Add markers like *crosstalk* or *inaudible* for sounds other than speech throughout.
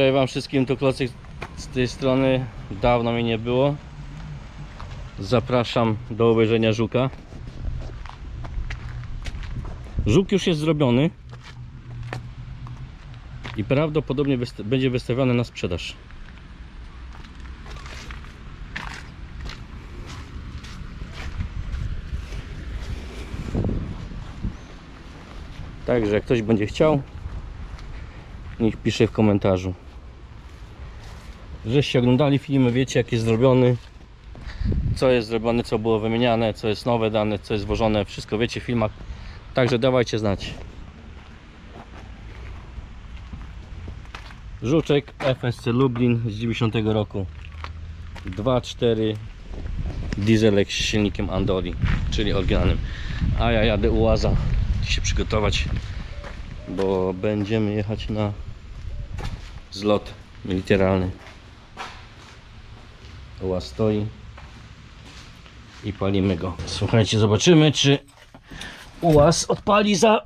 Cześć wam wszystkim, to Klocek z tej strony. Dawno mnie nie było. Zapraszam do obejrzenia żuka. Żuk już jest zrobiony. I prawdopodobnie będzie wystawiony na sprzedaż. Także jak ktoś będzie chciał, niech pisze w komentarzu. Żeście oglądali filmy, wiecie jak jest zrobiony, co jest zrobione, co było wymieniane, co jest nowe dane, co jest włożone, wszystko wiecie w filmach. Także dawajcie znać. Żuczek FSC Lublin z 90 roku 2.4 dieselek z silnikiem Andoli, czyli oryginalnym. A ja jadę ułaza się przygotować, bo będziemy jechać na zlot militarny. Ułaz stoi i palimy go. Słuchajcie, zobaczymy czy ułaz odpali za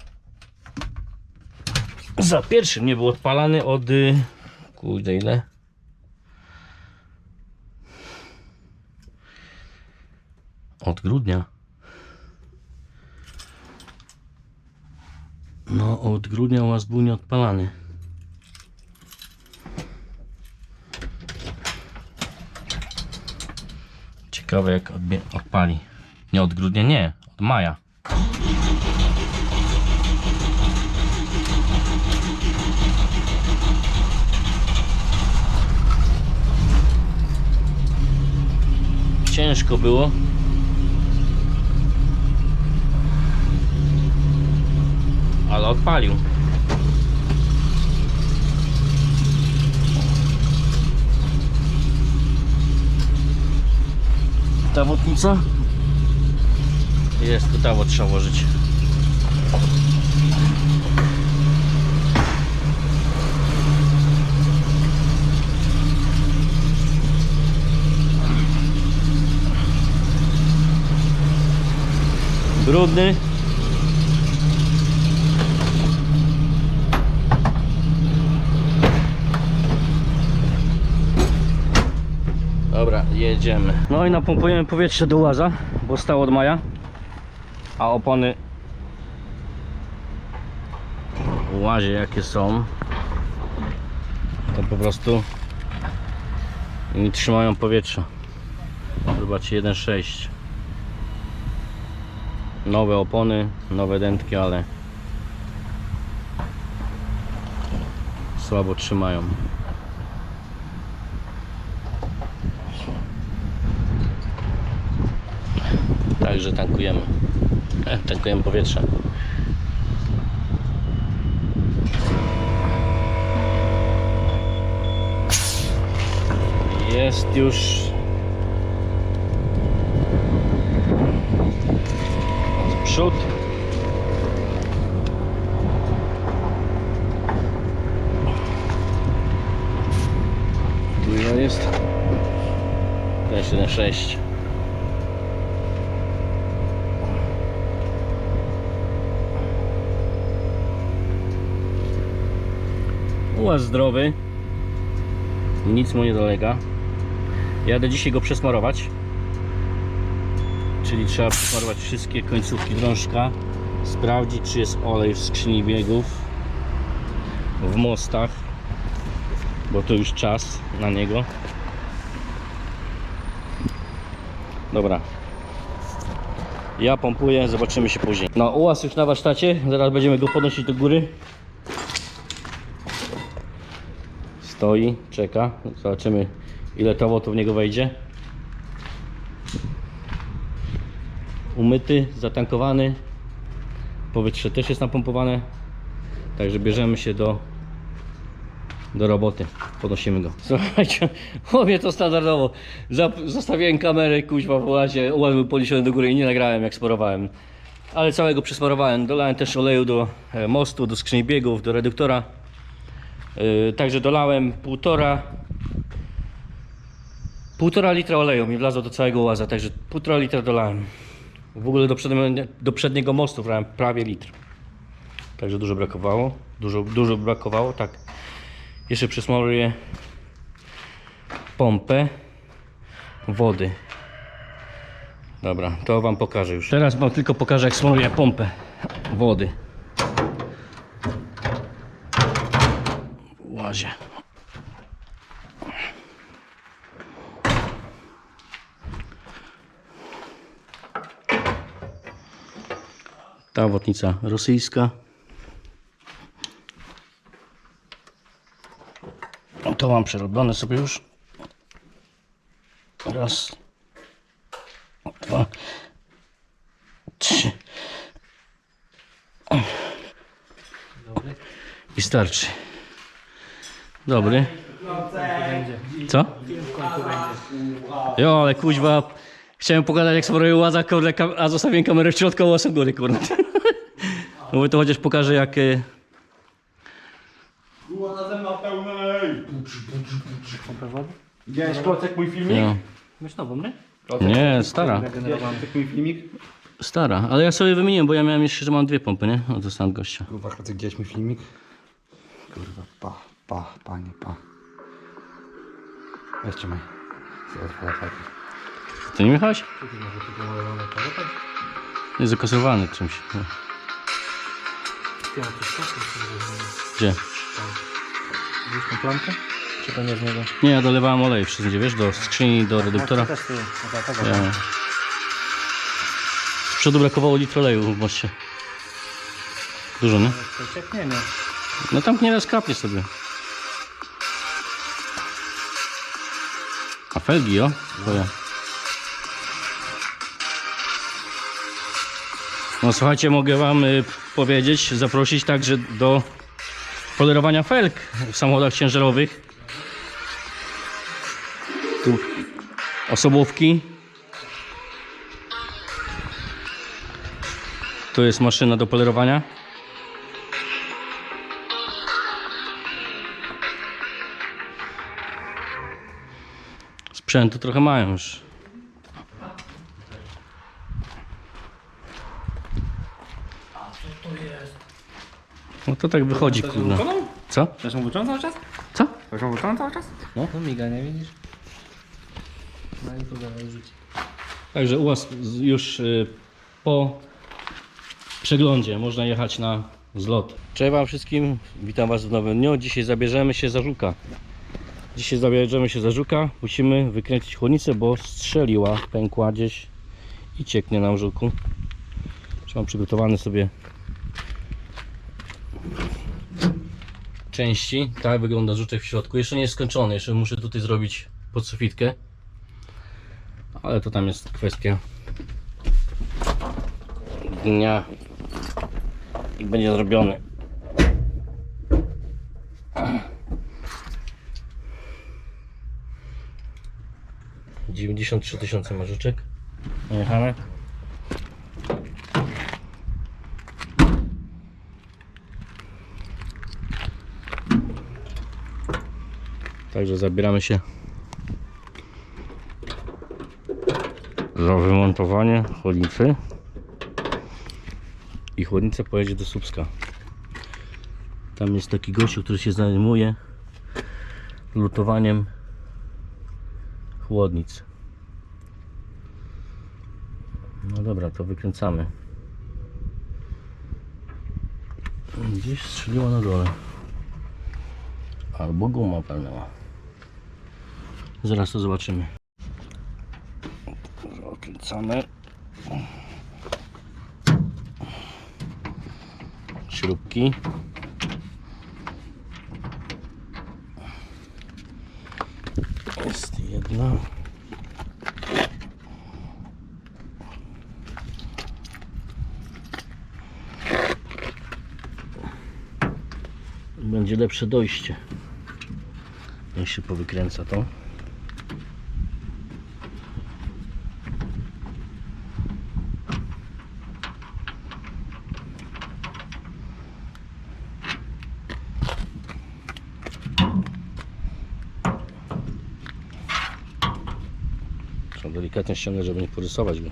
za pierwszym. Nie był odpalany od y, kurde ile? Od grudnia. No od grudnia ułaz był nieodpalany ciekawe jak odpali nie od grudnia nie od maja ciężko było. Ale odpalił. Ta wodnica? Jest, tu ta wod trzeba włożyć. Brudny. Dobra, jedziemy. No i napompujemy powietrze do łaza, bo stał od maja. A opony łazie jakie są, to po prostu nie trzymają powietrza. Zobaczcie 1.6 nowe opony, nowe dętki, ale słabo trzymają. Także tankujemy. E, tankujemy powietrze. Jest już przód. Tu ile jest? 2,76 Tuła zdrowy. Nic mu nie dolega. Jadę dzisiaj go przesmarować. Czyli trzeba przesmarować wszystkie końcówki drążka. Sprawdzić, czy jest olej w skrzyni biegów. W mostach. Bo to już czas na niego. Dobra, ja pompuję, zobaczymy się później. No ułas już na warsztacie, zaraz będziemy go podnosić do góry. Stoi, czeka zobaczymy ile to w niego wejdzie umyty, zatankowany. Powietrze też jest napompowane. Także bierzemy się do, do roboty. Podnosimy go. Słuchajcie, mówię to standardowo. Zostawiłem kamerę kuźwa w łazie. Ułaz był podniesiony do góry i nie nagrałem jak sparowałem. Ale całego przesmarowałem. Dolałem też oleju do e, mostu, do skrzyni biegów, do reduktora. Yy, Także dolałem półtora Półtora litra oleju mi wlazło do całego łaza, także półtora litra dolałem. W ogóle do przedniego, do przedniego mostu wlałem prawie litr. Także dużo brakowało. Dużo, dużo brakowało, tak. Jeszcze przesmaruję pompę wody. Dobra, to wam pokażę już. Teraz wam tylko pokażę jak smaruję pompę wody. W łazie. Ta wodnica rosyjska. To mam przerobione sobie już. Raz, dwa, trzy. I starczy. Dobry. Co? Jo, ale kuźwa. Chciałem pokazać jak smaruję łaza, kurde, a zostawiłem kamerę w środku, a łasem góry, kurde. *laughs* Mówię, to chociaż pokażę jak... Łaza na pełnej! Widziałeś Klocek mój filmik? No. Masz nową, nie? Nie, stara. Widziałeś Klocek mój filmik? Stara, ale ja sobie wymieniłem, bo ja miałem jeszcze, że mam dwie pompy, nie? O, dostałem od gościa. Kurwa, Klocek, widziałeś mój filmik? Kurwa, pa, pa, panie, pa. Weźcie maj. Ty nie jechałeś? Jest zakasowany czymś. No. Gdzie? Widzisz tą plamkę? Czy to nie z niego? Nie, ja dolewałem olej wszędzie, wiesz, do skrzyni, do reduktora. też tu. No tak, tak, Ja. Z przodu brakowało litr oleju w moście. Dużo, nie? To ciekniemy. No tam nieraz kapnie sobie. A felgi, o? No słuchajcie, mogę wam y, powiedzieć, zaprosić także do polerowania felg w samochodach ciężarowych. Tu osobówki. To jest maszyna do polerowania. Sprzętu trochę mają już. No to tak wychodzi, kurde. Co? Też mu włączony cały czas? Co? Mu włączony cały czas? No. To miga, nie widzisz? Na YouTube rzuci. Także u Was z- już y, po przeglądzie można jechać na zlot. Cześć Wam wszystkim, witam Was w nowym dniu. Dzisiaj zabierzemy się za żuka. Dzisiaj zabierzemy się za żuka. Musimy wykręcić chłodnicę, bo strzeliła, pękła gdzieś i cieknie nam żuku. Mam przygotowane sobie części. Tak wygląda żuczek w środku. Jeszcze nie jest skończony, jeszcze muszę tutaj zrobić podsufitkę. Ale to tam jest kwestia dnia i będzie zrobiony. Dziewięćdziesiąt trzy tysiące marzyczek najechane. Także zabieramy się za wymontowanie chłodnicy. I chłodnica pojedzie do Słupska. Tam jest taki gościu, który się zajmuje lutowaniem chłodnic. No dobra, to wykręcamy. Gdzieś strzeliła na dole. Albo guma pełnęła zaraz to zobaczymy. Zakręcamy. Śrubki. Jest jedna. Będzie lepsze dojście. Niech się powykręca to. delikatnie ściągnę, żeby nie porysować go.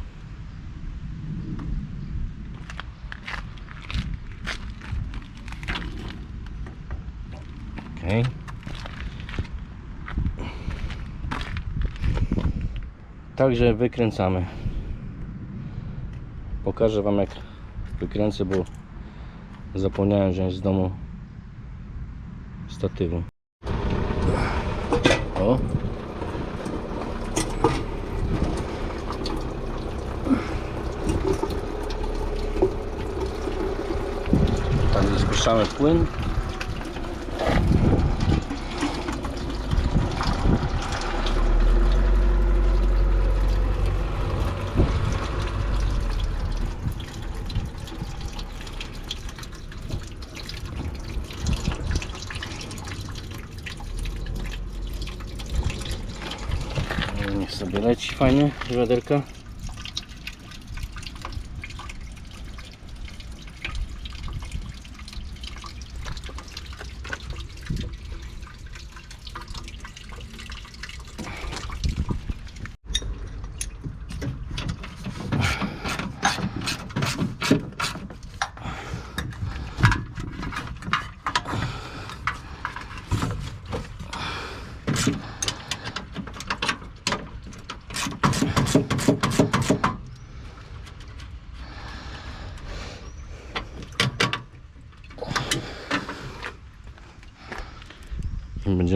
Okay. Także wykręcamy. Pokażę Wam jak wykręcę, bo zapomniałem wziąć z domu statywu. O. Spuszczamy płyn. Niech sobie leci fajnie wiaderka.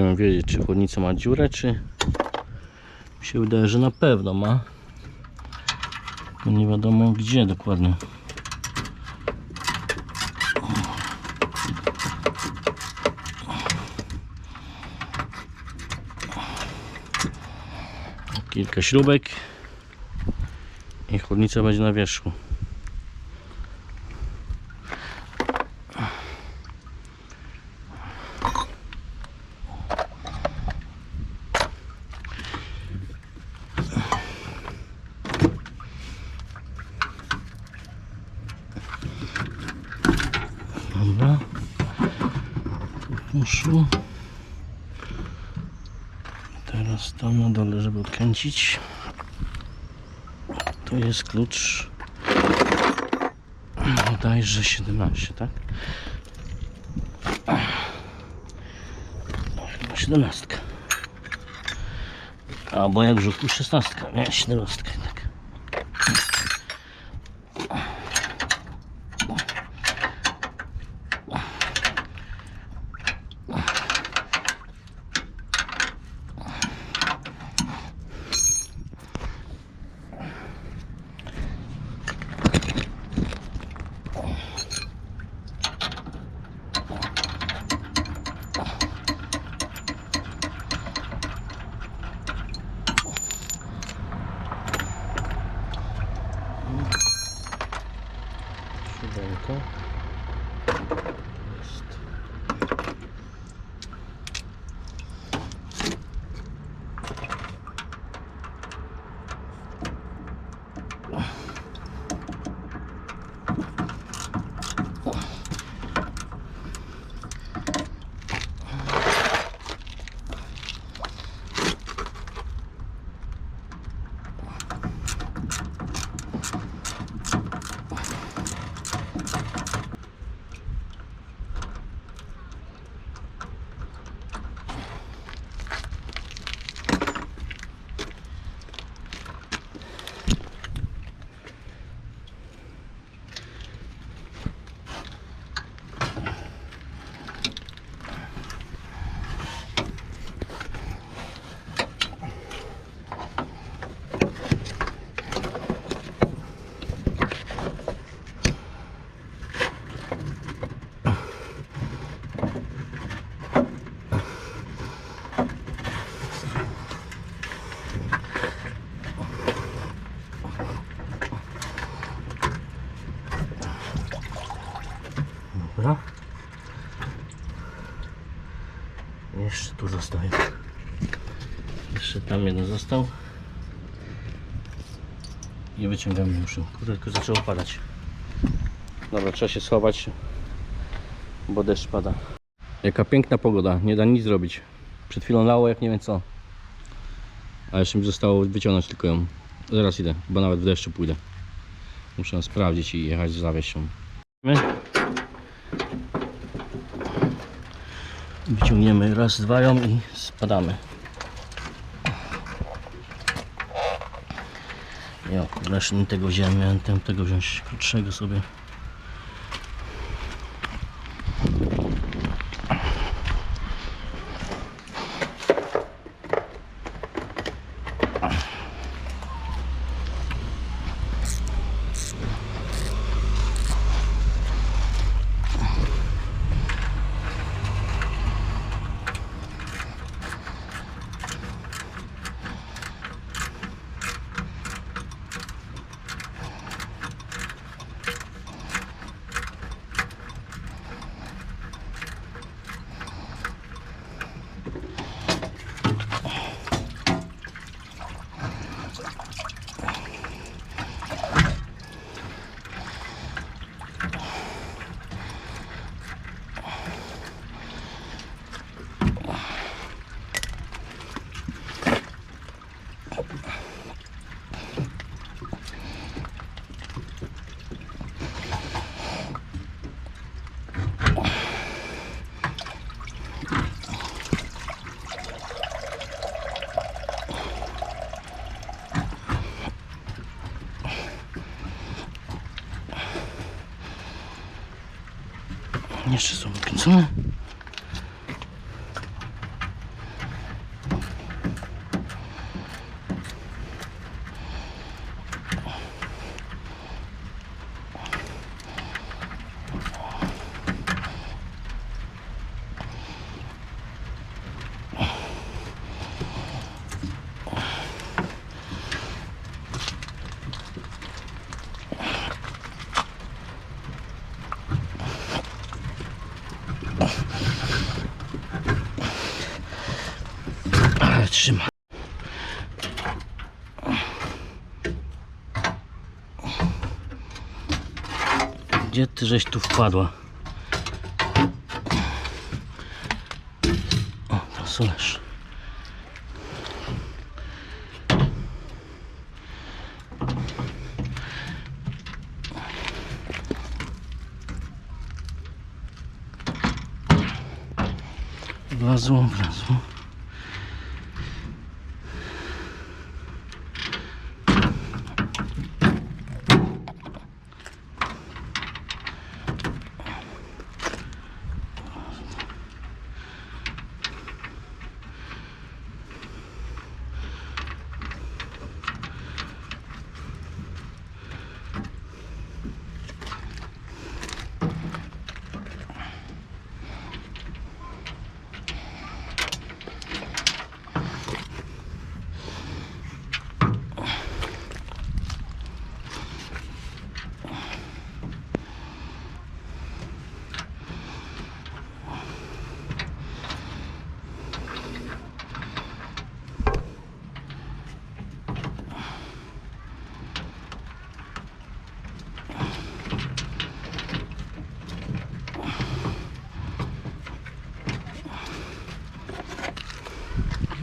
Będziemy wiedzieć, czy chłodnica ma dziurę, czy mi się wydaje, że na pewno ma. Nie wiadomo gdzie dokładnie. Kilka śrubek i chłodnica będzie na wierzchu. Dobra. Poszło. Teraz tam na dole, odkręcić. To jest klucz. Bodajże 17, tak? No, chyba 17. Albo jak żuku 16, nie 17 tak. Сюденько. Został. I wyciągamy już. Kurde, tylko zaczęło padać. Dobra, trzeba się schować, bo deszcz pada. Jaka piękna pogoda, nie da nic zrobić. Przed chwilą lało jak nie wiem co. A jeszcze mi zostało wyciągnąć tylko ją. Zaraz idę, bo nawet w deszczu pójdę. Muszę ją sprawdzić i jechać z zawiesią. My Wyciągniemy raz, dwa ją i spadamy. Ja raz nie tego wziąłem, miałem ten, tego wziąć krótszego sobie. Jeszcze są wykręcone. Ale trzyma. Gdzie ty żeś tu wpadła? O, leż. Wlazło, wlazło.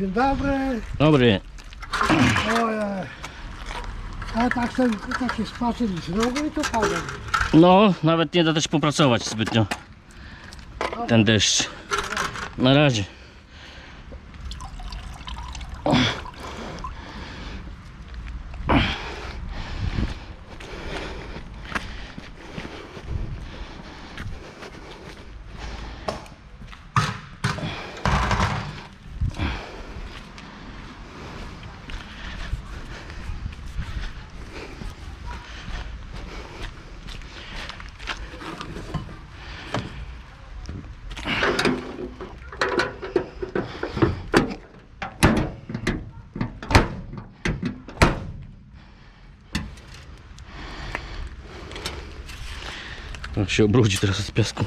Dzień dobry. Dobry. Ojej. A tak ten taki spacer znowu i to pada. No, nawet nie da też popracować zbytnio. Ten deszcz. Na razie. Się obrudzi teraz z piasku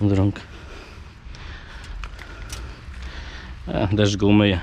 od rąk. A, deszcz go umyje.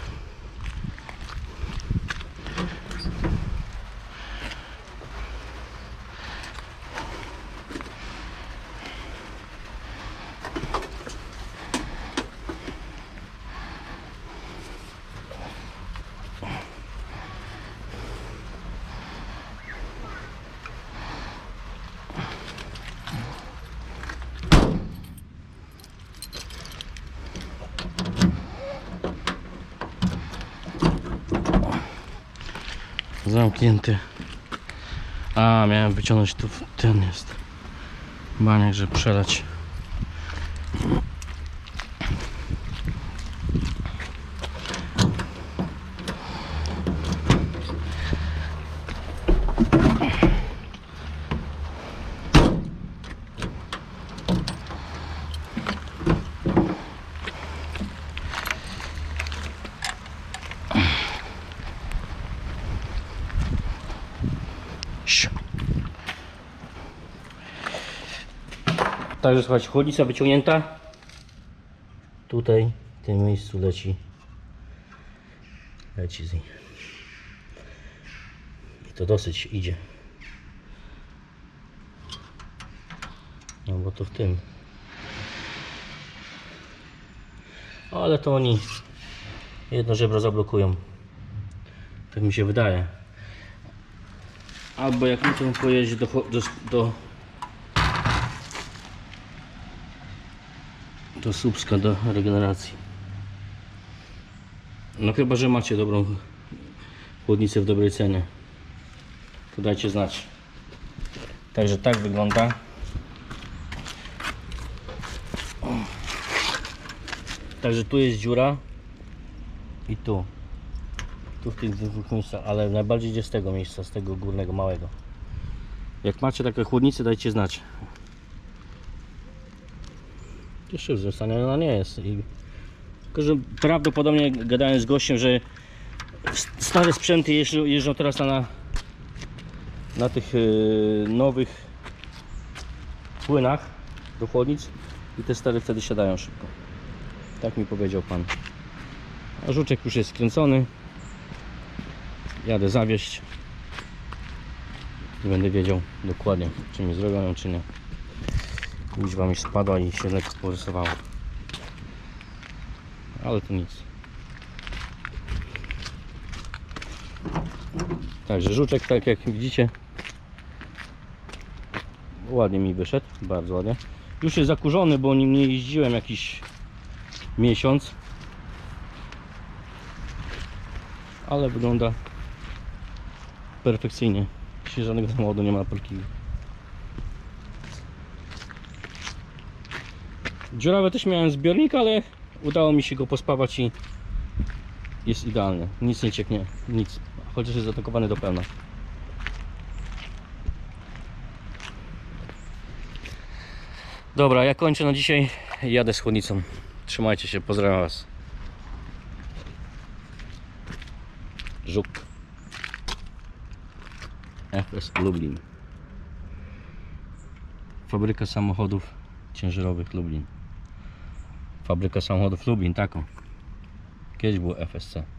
Zamknięty. A, miałem wyciągnąć tu. Ten jest. Baniak, żeby przelać. Także słuchajcie, chłodnica wyciągnięta. Tutaj, w tym miejscu leci. Leci z niej. I to dosyć idzie. No bo to w tym. Ale to oni jedno żebro zablokują. Tak mi się wydaje. Albo jak muszę pojeździć do, do, do do Słupska do regeneracji. No chyba, że macie dobrą chłodnicę w dobrej cenie. To dajcie znać. Także tak wygląda. Także tu jest dziura i tu. Tu w tych dwóch miejscach, ale najbardziej idzie z tego miejsca, z tego górnego, małego. Jak macie takie chłodnice, dajcie znać. Stanie ona nie jest. I, tylko, że prawdopodobnie gadałem z gościem, że stare sprzęty jeżdżą, jeżdżą teraz na, na tych yy, nowych płynach do chłodnic i te stare wtedy siadają szybko. Tak mi powiedział pan. A żuczek już jest skręcony. Jadę zawieść. I będę wiedział dokładnie, czy mi zrobią czy nie. Liczba mi spadła i się lekko porysowała. Ale to nic. Także żuczek, tak jak widzicie, ładnie mi wyszedł, bardzo ładnie. Już jest zakurzony, bo nim nie jeździłem jakiś miesiąc. Ale wygląda perfekcyjnie. Dzisiaj żadnego samochodu nie ma polskiego. Dziurawe też miałem zbiornik, ale udało mi się go pospawać i jest idealny. Nic nie cieknie, nic. Chociaż jest zatakowany do pełna. Dobra, ja kończę na dzisiaj. Jadę z chłodnicą. Trzymajcie się, pozdrawiam Was. Żuk. FS Lublin. Fabryka samochodów ciężarowych Lublin. Fabryka samochodów Lublin, taką. Kiedyś było FSC.